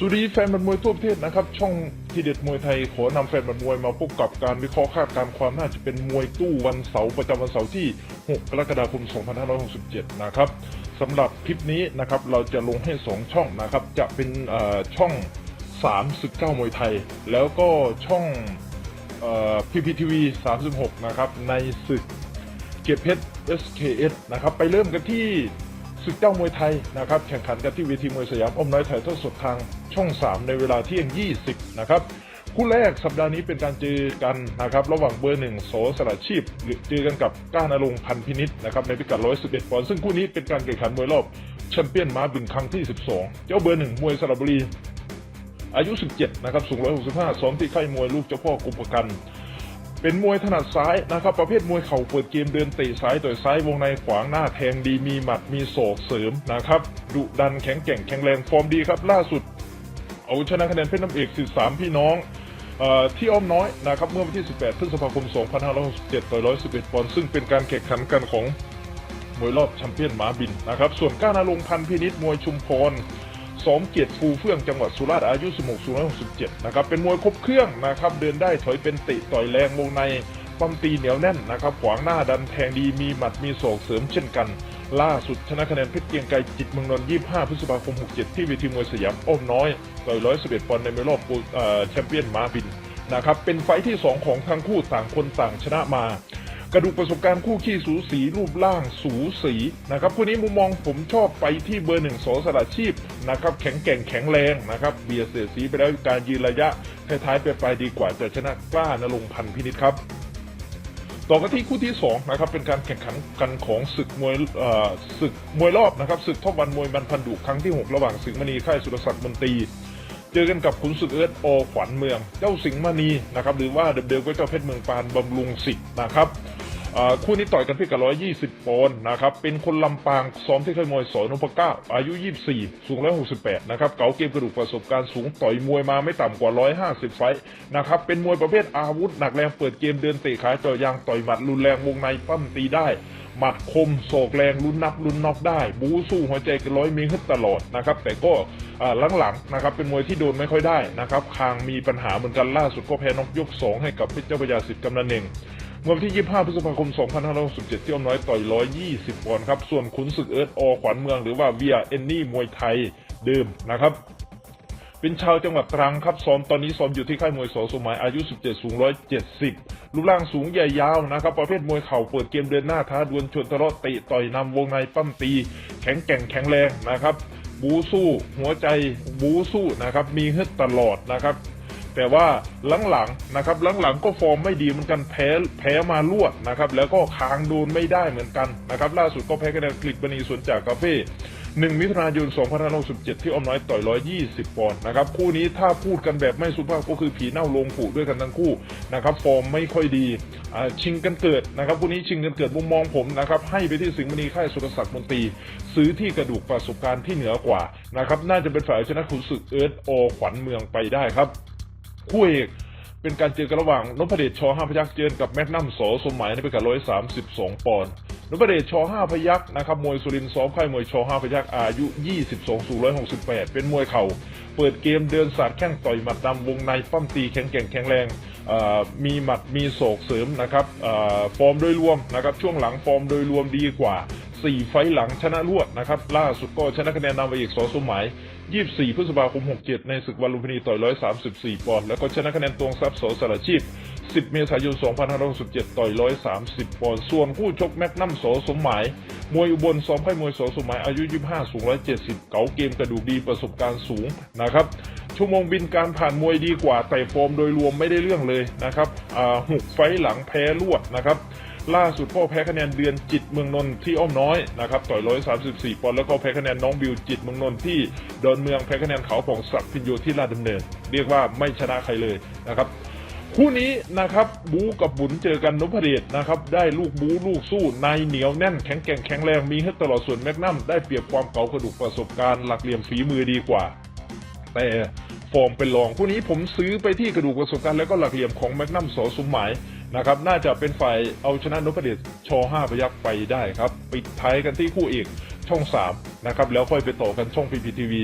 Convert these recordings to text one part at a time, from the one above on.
สวัสดีแฟนบันมวยทั่วประเทศนะครับ ช่องทีเด็ดมวยไทยขอนำแฟนบันมวยมาพบกับการวิเคราะห์คาดการณ์ความน่าจะเป็นมวยตู้วันเสาร์ประจำวันเสาร์ที่ 6 กรกฎาคม 2567 นะครับสำหรับคลิปนี้นะครับเราจะลงให้ 2 ช่องนะครับ จะเป็นช่อง3ศึกเก้ามวยไทย แล้วก็ช่องพีพีทีวี 36 นะครับ ในศึกเกียรติเพชร SKS นะครับ ไปเริ่มกันที่ ศึกเจ้ามวยไทยนะครับแข่งขันกันที่เวทีมวยสยามอมน้อยถ่ายทอดสดทางช่อง 3 ในเวลาเที่ยง 20 นะครับคู่แรกสัปดาห์นี้เป็นการเจอกันนะครับระหว่างเบอร์หนึ่งโสสละชีพเจอกันกับก้านอรงพันพินิษนะครับในพิกัด 111ปอนด์ซึ่งคู่นี้เป็นการแข่งขันมวยรอบแชมเปี้ยนม้าบินครั้งที่ 12 เจ้าเบอร์หนึ่งมวยสระบุรีอายุ 17 นะครับ สูง 165 ซ้อมที่ค่ายมวยลูกเจ้าพ่อกุมประกัน เป็นมวยถนัดซ้ายนะครับ ประเภทมวยเข่าเปิดเกมเดินเตะซ้ายต่อยซ้ายวงในขวางหน้าแทงดีมีหมัดมีศอกเสริมนะครับดุดันแข็งแกร่งแข็งแรงฟอร์มดีครับล่าสุด เอาชนะคะแนนเพชรน้ำเอก13พี่น้องอที่อ้อมน้อยนะครับเมื่อวันที่ 18 พฤษภาคม 2567ต่อ111 ปอนด์ซึ่งเป็นการแข่งขันกันของมวยรอบแชมเปี้ยนหมาบินนะครับ ส่วนก้านาลงพันพินิษมวยชุมพร สมเกียรติฟูเฟื่องจังหวัดสุราษฎร์อายุ 16สูง167 นะครับ เป็นมวยครบเครื่องนะครับ เดินได้ถอยเป็นตะต่อยแรงวงในปั้มตีเหนียวแน่นนะครับ ขวางหน้าดันแทงดีมีหมัดมีศอกเสริมเช่นกัน ล่าสุดชนะคะแนนเพชรเกียงไกรจิตเมืองนนท์25 พฤษภาคม 67 ที่เวทีมวยสยามอ้อมน้อยต่อย111ปอนด์ในมวยรอบแชมเปี้ยนมาบินนะครับ เป็นไฟท์ที่ 2 ของทั้งคู่ต่างคนต่างชนะมา กระดูกประสบการณ์คู่ขี้สูสีรูปร่างสูสีนะครับคู่นี้มุมมองผมชอบไปที่เบอร์หนึ่งโสสละชีพนะครับแข็งแกร่งแข็งแรงนะครับเบียเสียสีไปแล้วการยืนระยะท้ายๆไปปดีกว่าจะชนะกล้านรงค์พันธ์พินิษครับต่อกันที่คู่ที่2นะครับเป็นการแข่งขันกันของศึกมวยศึกมวยรอบนะครับศึกท็อปวันมวยมันพันดุครั้งที่ 6 ระหว่างสิงห์มณีค่ายสุรศักดิ์มนตรี เจอกันกับขุนศึกเอิร์ธโอขวัญเมือง เจ้าสิงห์มณีนะครับหรือว่าเดิมๆก็เจ้าเพชรเมืองปานบำรุงศิษย์นะครับ คู่นี้ต่อยกันที่กับ120 ปอนด์นะครับ เป็นคนลำปางซ้อมที่ค่ายมวยสอนพเก้าอายุ 24 สูง 168 นะครับ เก๋าเกมกระดูกประสบการณ์สูงต่อยมวยมาไม่ต่ำกว่า 150 ไฟต์นะครับ เป็นมวยประเภทอาวุธหนักแรงเปิดเกมเดินเตะขาเจ่อยางต่อยหมัดรุนแรงวงในปั้มตีได้หมัดคมโศกแรงลุ้นนับลุ้นน็อกได้ บูสู้หัวใจกันร้อยมีขึ้นตลอดนะครับ แต่ก็หลังๆนะครับเป็นมวยที่โดนไม่ค่อยได้นะครับคางมีปัญหาเหมือนกันล่าสุดก็แพ้น็อกยก 2 ให้กับเพชรเจ้าพระยาสิทธิ์กำนันเอง มื่อวันที่ 25 พฤษภาคม 2567ที่อ้อมน้อยต่อย 120 ปอนด์ครับ ส่วนขุนศึกเอิร์ธอขวัญเมืองหรือว่าเวียเอนนี่มวยไทยเดิมนะครับ เป็นชาวจังหวัดตรังครับซ้อมตอนนี้ซ้อมอยู่ที่ค่ายมวยสอสมัยอายุ 17 สูง 170 รูปร่างสูงใหญ่ยาวนะครับ ประเภทมวยเข่าเปิดเกมเดินหน้าท้าดวลชวนทะเลาะเตะต่อยนำวงในปั้มตี แข็งแกร่งแข็งแรงนะครับ บูสู้หัวใจบูสู้นะครับ มีฮึดตลอดนะครับ แต่ว่าหลังๆนะครับหลังๆก็ฟอร์มไม่ดีเหมือนกันแพ้แพ้มารวดนะครับแล้วก็ค้างโดนไม่ได้เหมือนกันนะครับล่าสุดก็แพ้คะแนนกฤษบณีสวนจากคาเฟ่1มิถุนายน2567 ที่ออมน้อยต่อย 120 ปอนด์นะครับ คู่นี้ถ้าพูดกันแบบไม่สุภาพก็คือผีเน่าลงผูด้วยกันทั้งคู่นะครับ ฟอร์มไม่ค่อยดี ชิงกันเกิดนะครับ คู่นี้ชิงกันเกิดมุมมองผมนะครับ ให้ไปที่สิงห์มณีค่ายสุรศักดิ์มนตรี ซื้อที่กระดูกประสบการณ์ที่เหนือกว่านะครับ น่าจะเป็นฝ่ายชนะขุนศึกเอิร์ธโอขวัญเมืองไปได้ครับ คู่เอกเป็นการเจอกันระหว่างนพเดชชอห้าพยักษ์เจอกับแมกนัมสอสมหมายในพิกัด132ปอนด์นพเดชชอห้าพยักษ์นะครับมวยสุรินทร์ซ้อมค่ายมวยชอห้าพยักษ์อายุ22สูง168เป็นมวยเข่าเปิดเกมเดินสาดแข้งต่อยหมัดนำวงในปั้มตีแข็งแกร่งแข็งแรงมีหมัดมีโศกเสริมนะครับอฟอร์มโดยรวมนะครับช่วงหลังฟอร์มโดยรวมดีกว่า 4 ไฟหลังชนะรวดนะครับ ล่าสุดก็ชนะคะแนนนำไปอีกสอสมหมาย24 พฤษภาคม 67 ในศึกวันลุมพินีต่อย134 ปอนด์แล้วก็ชนะคะแนนตวงทรัพย์โสสารชีพ 10 เมษายน 2567 ต่อย 130 ปอนด์ส่วนคู่ชกแมกนัมโสสมหมาย มวยอุบลซ้อมค่ายมวยโสสมหมายอายุ 25 สูง 170 เก๋าเกมกระดูกดีประสบการณ์สูงนะครับชั่วโมงบินการผ่านมวยดีกว่าแต่ฟอร์มโดยรวมไม่ได้เรื่องเลยนะครับหกไฟหลังแพ้รวดนะครับ ล่าสุดพ่อแพ้คะแนนเดือนจิตเมืองนนท์ที่อ้อมน้อยนะครับต่อย134ปอนด์แล้วก็แพ้คะแนนน้องบิวจิตเมืองนนท์ที่ดอนเมืองแพ้คะแนนเขาผ่องศักดิ์พินโยที่ลาดดำเนิน เรียกว่าไม่ชนะใครเลยนะครับคู่นี้นะครับบูกับบุญเจอกันนพเดชนะครับได้ลูกบูลูกสู้ในเหนียวแน่นแข็งแกร่งแข็งแรงมีให้ตลอดส่วนแมกนัมได้เปรียบความเก่ากระดูกประสบการณ์หลักเหลี่ยมฝีมือดีกว่า แต่ฟอร์มเป็นรองคู่นี้ผมซื้อไปที่กระดูกประสบการณ์แล้วก็หลักเหลี่ยมของแมกนัมสอสมหมาย นะครับน่าจะเป็นฝ่ายเอาชนะนพเดชชห้าพยักไปได้ครับ ปิดท้ายกันที่คู่เอกช่อง 3 นะครับ แล้วค่อยไปต่อกันช่องพีพีทีวี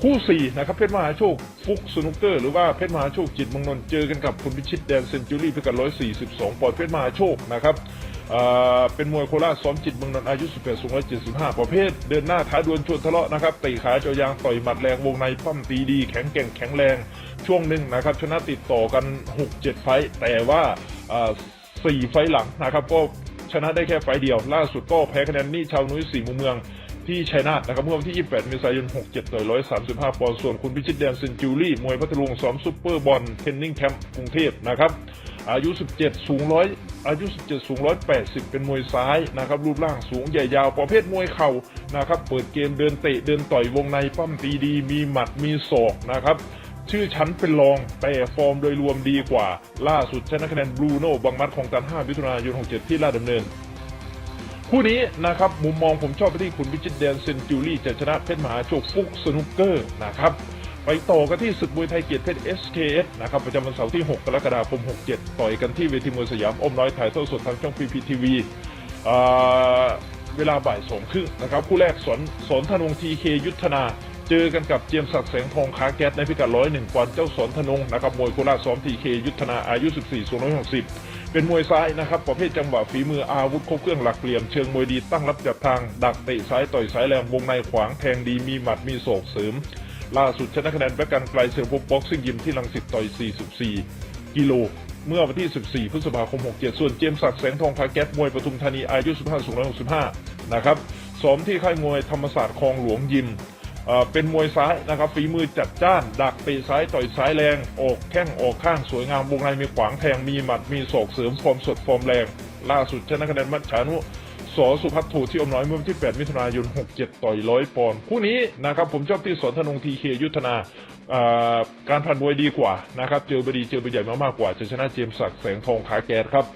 คู่สี่นะครับเพชรมหาโชคฟุกสนุกเกอร์หรือว่าเพชรมหาโชคจิตมงนนเจอกันกับคุณพิชิตแดนเซนจูรี่พิกัด142ปอนด์เพชรมหาโชคนะครับ เป็นมวยโคราชซ้อมจิตเมืองนนท์อายุ 18สูง175 ประเภท เดินหน้าท้าดวลชวนทะเลาะนะครับเตะขาเจายางต่อยหมัดแรงวงในปั้มตีดี แข็งแกร่งแข็งแรงช่วงหนึ่งนะครับ ชนะติดต่อกัน 6-7 ไฟแต่ว่าเอ่อสี่ไฟหลังนะครับก็ชนะได้แค่ไฟเดียว ล่าสุดก็แพ้คะแนนนี่ชาวนุ้ยสี่มุมเมืองที่ชัยนาทนะครับเมื่อวันที่ 28 เมษายน 67ต่อย135 ปอนด์ส่วนคุณพิชิตแดนเซนจูรี่ มวยพัทลุงซ้อมซุปเปอร์บอลเทนนิ่งแคมป์กรุงเทพนะครับ อายุ 17 สูงร้อยอายุ 17 สูง 180 เป็นมวยซ้ายนะครับ รูปร่างสูงใหญ่ยาว ประเภทมวยเข่านะครับ เปิดเกมเดินเตะเดินต่อยวงในปั้มตีดี มีหมัดมีศอกนะครับ ชื่อชั้นเป็นรองแต่ฟอร์มโดยรวมดีกว่า ล่าสุดชนะคะแนนบรูโน่บังมัดของตัน5มิถุนายน 67 ที่ลาดดำเนินคู่นี้นะครับมุมมองผมชอบไปที่คุณพิชิตแดนเซนจูรี่จะชนะเพชรมหาโชคฟุกสนุกเกอร์นะครับ ไปต่อกันที่ศึกมวยไทยเกียรติเพชร SKS นะครับประจำวันเสาร์ที่ 6 กรกฎาคม 67 ต่อยกันที่เวทีมวยสยามอมน้อยถ่ายทอดสดทางช่อง PPTV อ่าเวลาบ่ายสองครึ่งนะครับคู่แรกสนสนธนงทีเคยุทธนา เจอกันกับเจียมศักดิ์แสงทองค้าแก๊สในพิกัดร้อยหนึ่งปอนด์เจ้าสนธนงนะครับมวยโคราชซ้อมทีเคยุทธนาอายุ 14สูง160 เป็นมวยซ้ายนะครับ ประเภทจังหวะฝีมืออาวุธครบเครื่องหลักเหลี่ยมเชิงมวยดีตั้งรับจับทาง ดักเตะซ้ายต่อยซ้ายแรงวงในขวางแทงดีมีหมัดมีโศกเสริม ล่าสุดชนะคะแนนแบ็กกันไกลเซอร์พบบ็อกซิ่งยิมที่ลังสิตต่อย 44 กิโล เมื่อวันที่ 14 พฤษภาคม 67 ส่วนเจมส์ศักดิ์แสงทองคาแก๊สมวยปทุมธานีอายุ 15สูง165 นะครับซ้อมที่ค่ายมวยธรรมศาสตร์คลองหลวงยิมเอ่อเป็นมวยซ้ายนะครับฝีมือจัดจ้าน ดักเตะซ้ายต่อยซ้ายแรง ออกแข้งออกข้างสวยงามวงในมีขวางแทงมีหมัดมีศอกเสริมฟอร์มสดฟอร์มแรง ล่าสุดชนะคะแนนมัจฉานุ สอสุพัฒน์ถูที่อมน้อยเมื่อวันที่ 8 มิถุนายน 67 ต่อยร้อยปอนด์คู่นี้นะครับผมชอบที่สอนธนงทีเคยุทธนาการผ่านมวยดีกว่านะครับเจอบดีเจอบดีใหญ่มามากกว่าจะชนะเจมส์ศักดิ์แสงทองขาแก๊สครับ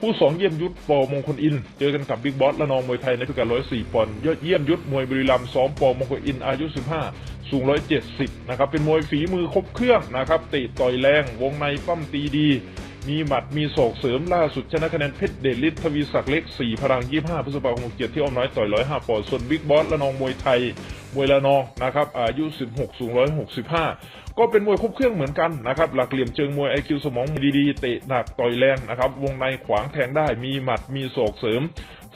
ผู้สองเยี่ยมยุทธปอมงคลอิน เจอกันกับบิ๊กบอสและนองมวยไทยในพิกัด104ปอนด์ยอดเยี่ยมยุทธมวยบุรีรัมย์ซ้อมปอมงคลอินอายุ 15 สูง 170 นะครับ เป็นมวยฝีมือครบเครื่องนะครับเตะต่อยแรง วงในปั้มตีดี มีหมัดมีศอกเสริมล่าสุดชนะคะแนนเพชรเดชฤทธิ์ทวีศักดิ์เล็ก 4 พลัง 25พฤษภาคม67ที่อ้อมน้อยต่อย 105 ปอนด์ส่วนบิ๊กบอสและนองมวยไทย มวยละนองนะครับอายุ 16 สูง 165 ก็เป็นมวยครบเครื่องเหมือนกันนะครับหลักเหลี่ยมเชิงมวยไอคิวสมองดีๆเตะหนักต่อยแรงนะครับวงในขวางแทงได้มีหมัดมีศอกเสริม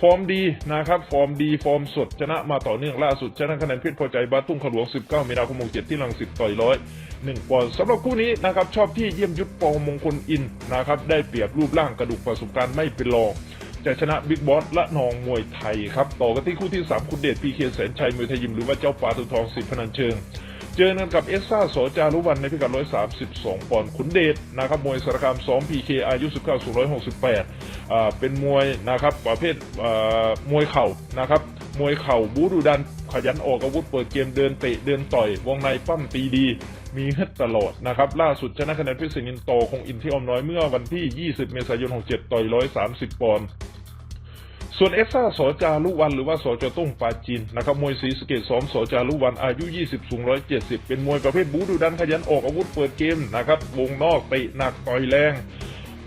ฟอร์มดีนะครับ ฟอร์มดี ฟอร์มสด ชนะมาต่อเนื่องล่าสุด ชนะคะแนนเพชรพอใจบาสทุ่งขลวง 19 มีนาคม67ที่ลังสิตต่อยร้อยหนึ่งปอนด์สำหรับคู่นี้นะครับชอบที่เยี่ยมยุทธปอมงคลอินนะครับได้เปรียบรูปร่างกระดูกประสบการณ์ไม่เป็นรองจะชนะบิ๊กบอสและนองมวยไทยครับต่อกันที่คู่ที่ 3 คุณเดชพีเคแสนชัยมวยไทยยิมหรือว่าเจ้าป่าตุทองสิทธิพนันเชิง เจอกันกับเอสซ่าโสจารุวันในพิกัด 132 ปอนด์ขุนเดชนะครับมวยสารคามซ้อมพีเคอายุ 19 สูง168อ่าเป็นมวยนะครับประเภทอ่ามวยเข่านะครับมวยเข่าบูดูดันขยันออกอาวุธเปิดเกมเดินเตะเดินต่อย วงในปั้มตีดี มีฮึดตลอดนะครับ ล่าสุดชนะคะแนนพิเศษนินโตคงอินที่อมน้อยเมื่อวันที่ 20 เมษายน 67 ต่อย 130 ปอนด์ ส่วนเอซ่าสอจารุวันหรือว่าสอจตุ้งปาจีนนะครับมวยสีสเกตซ้อมสอจารุวันอายุ 20 สูง 170 เป็นมวยประเภทบูดูดันขยันออกอาวุธเปิดเกมนะครับวงนอกเตะหนักต่อยแรง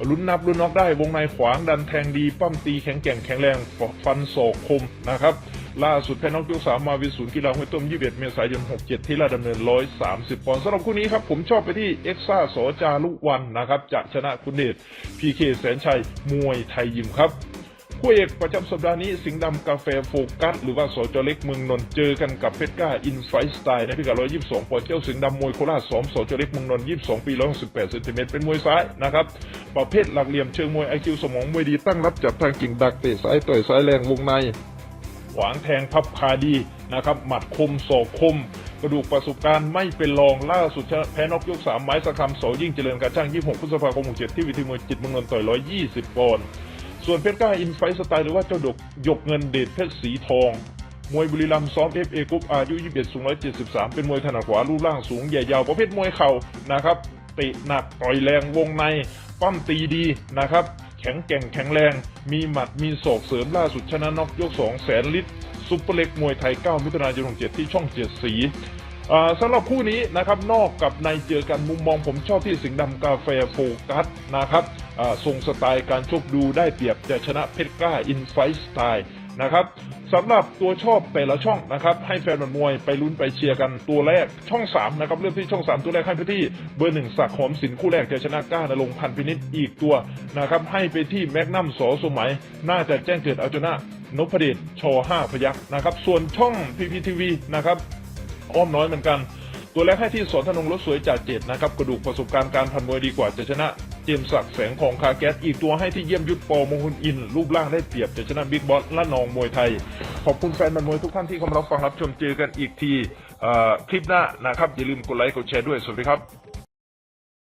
ลุ้นนับลุ้นน็อกได้ วงในขวางดันแทงดี ปั้มตีแข็งแกร่งแข็งแรงฟันศอกคมนะครับ ล่าสุดแพ้น็อกยกสามมาวิศูนย์กีฬาห้วยต้ม 21 เมษายน 67 ที่ลาดดำเนิน 130 ปอนด์สำหรับคู่นี้ครับ ผมชอบไปที่เอ็กซ่าสอจารุวันนะครับจะชนะคุณเดชพีเคแสนชัยมวยไทยยิมครับ คู่เอกประจำสัปดาห์นี้สิงห์ดำกาแฟโฟกัส หรือว่าสจเล็กเมืองนนท์เจอกันกับเพชรก้าอินไฟสไตล์ในพิกัด 122ปอนด์เจ้าสิงห์ดำมวยโคราชซ้อมสจเล็กเมืองนนท์22 ปี 168เซนติเมตรเป็นมวยซ้ายนะครับ ประเภทหลักเหลี่ยมเชิงมวยไอคิวสมองมวยดีตั้งรับจับทางกิ่งดักเตะซ้ายต่อยซ้ายแรงวงในขวางแทงพับคาดีนะครับหมัดคมศอกคมกระดูกประสบการณ์ไม่เป็นรองล่าสุดชแพ้นอกยกสามไม้สะคำโสยิ่งเจริญการจ้าง 26พฤษภาคม67ที่วิธีมวยจิตเมืองนนท์ต่อย120ปอนด์ ส่วนเพชรกล้าอินไฟสไตล์หรือว่าเจ้าดกหยกเงินเดชเพชรสีทอง มวยบุรีรัมย์ซ้อม FA กรุ๊ปอายุ 21 สูง 173 เป็นมวยถนัดขวารูปร่างสูงใหญ่ยาวประเภทมวยเข่านะครับเตะหนักต่อยแรงวงในปั้มตีดีนะครับ แข็งแกร่งแข็งแรง มีหมัดมีศอกเสริมล่าสุดชนะน็อกยก 2 แสนลิตรซุปเปอร์เล็กมวยไทย 9 มิถุนายน67ที่ช่องเจ็ดสีสำหรับคู่นี้นะครับนอกกับในเจอกันมุมมองผมชอบที่สิงห์ดำกาแฟโฟกัสนะครับ ทรงสไตล์การชกดูได้เปรียบจะชนะเพชรกล้าอินไฟสไตล์นะครับสำหรับตัวชอบแต่ละช่องนะครับ ให้แฟนบันมวยไปลุ้นไปเชียร์กันตัวแรกช่อง3นะครับเริ่มที่ช่อง 3 ตัวแรกให้ไปที่เบอร์หนึ่งสักหอมสินคู่แรกจะชนะก้านรงพันพินิษอีกตัวนะครับให้ไปที่แมกนัมสอสมัย น่าจะแจ้งเกิดเอาชนะนพเดชชห้าพยักษ์นะครับ ส่วนช่องพีพีทีวีนะครับอ้อมน้อยเหมือนกัน ตัวแรกให้ที่สอนธนงรถสวยจ่าเจตนะครับกระดูกประสบการณ์การพันมวยดีกว่าจะชนะ จมส์ศักดิ์แสงของคาแก๊สอีกตัวให้ที่เยี่ยมยุทธปอมงคลอิน รูปร่างได้เปรียบจะชนะบิ๊กบอสละนองมวยไทย ขอบคุณแฟนมันมวยทุกท่านที่เข้ามารับฟังรับชมเจอกันอีกทีคลิปหน้านะครับอย่าลืมกดไลค์กดแชร์ด้วยสวัสดีครับ